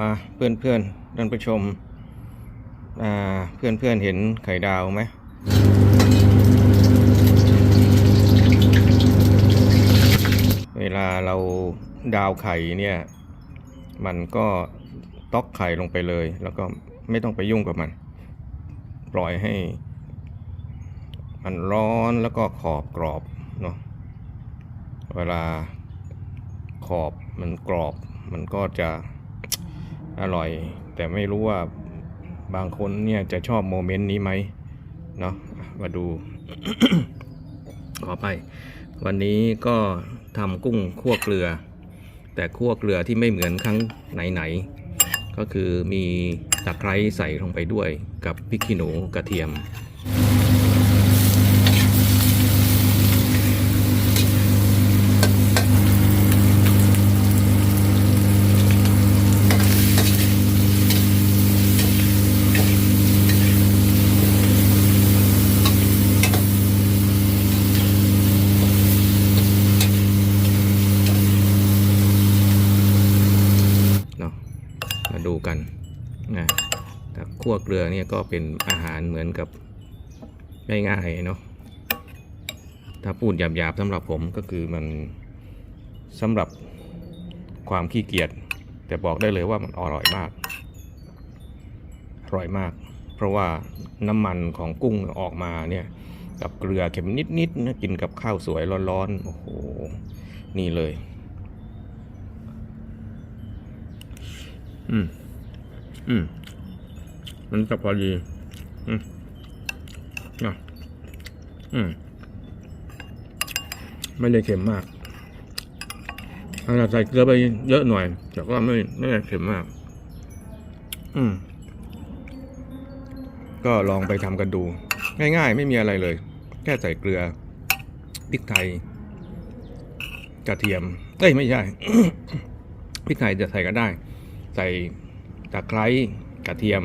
มาเพื่อนเพื่อนท่านผู้ชมเพื่อนเพื่อนเห็นไข่ดาวไหมเวลาเราดาวไข่เนี่ย มันก็ตอกไข่ลงไปเลย แล้วก็ไม่ต้องไปยุ่งกับมัน ปล่อยให้ มันร้อนแล้วก็ขอบกรอบเนาะเวลาขอบมันกรอบมันก็จะ อร่อย แต่ไม่รู้ว่าบางคนเนี่ยจะชอบโมเมนต์นี้ไหมเนาะมาดู ขอไป วันนี้ก็ทำกุ้งคั่วเกลือ แต่คั่วเกลือที่ไม่เหมือนครั้งไหนๆก็คือมีตะไคร้ใส่ลงไปด้วยกับพริกขี้หนูกระเทียม เนาะมาดู กันนะแต่คั่วเกลือเนี่ยก็เป็นอาหารเหมือนกับง่ายๆเนาะถ้าพูดหยาบๆสำหรับผมก็คือมันสำหรับความขี้เกียจแต่บอกได้เลยว่ามันอร่อยมาก อร่อยมาก เพราะว่าน้ำมันของกุ้งออกมาเนี่ยกับเกลือเค็มนิดๆนะกินกับข้าวสวยร้อนๆโอ้โหนี่เลย อืม อืม มันจะพอดี อืมอะอืม ไม่ได้เค็มมากอาจจะใส่เกลือไปเยอะหน่อย แต่ก็ไม่ไม่ได้เค็มมาก อืม ก็ลองไปทำกันดู ง่ายๆ ไม่มีอะไรเลย แค่ใส่เกลือพริกไทย กระเทียม เอ้ย ไม่ใช่พริกไทยจะใส่ก็ได้ ใส่ ตะไคร้กระเทียม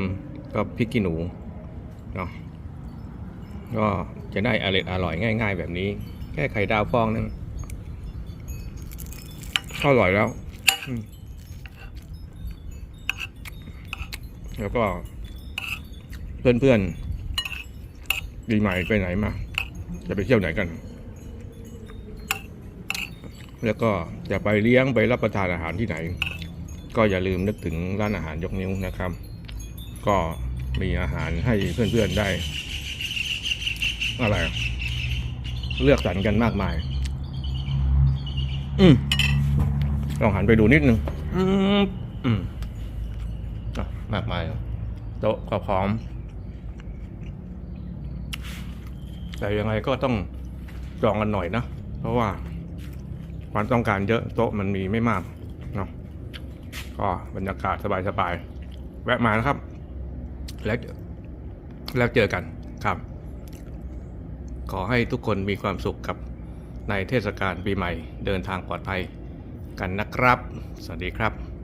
ก็พริกขี้หนูเนาะก็จะได้อร่อยอร่อยง่าย ๆ แบบนี้ แค่ไข่ดาวฟองนึงก็อร่อยแล้ว แล้วก็ เพื่อนๆปีใหม่ไปไหนมา จะไปเที่ยวไหนกัน แล้วก็จะไปเลี้ยงไปรับประทานอาหารที่ไหน ก็อย่าลืมนึกถึงร้านอาหารยกนิ้วนะครับ ก็มีอาหารให้เพื่อนๆได้ อะไร เลือกสรรกันมากมาย อืมลองหันไปดูนิดนึง อืมอืมมากมายโต๊ะก็พร้อม แต่ยังไงก็ต้องจองกันหน่อยนะ เพราะว่าความต้องการเยอะโต๊ะมันมีไม่มาก ก็บรรยากาศสบายๆแวะมานะครับ แล้วแล้วเจอกันครับ ขอให้ทุกคนมีความสุขกับในเทศกาลปีใหม่ เดินทางปลอดภัยกันนะครับ สวัสดีครับ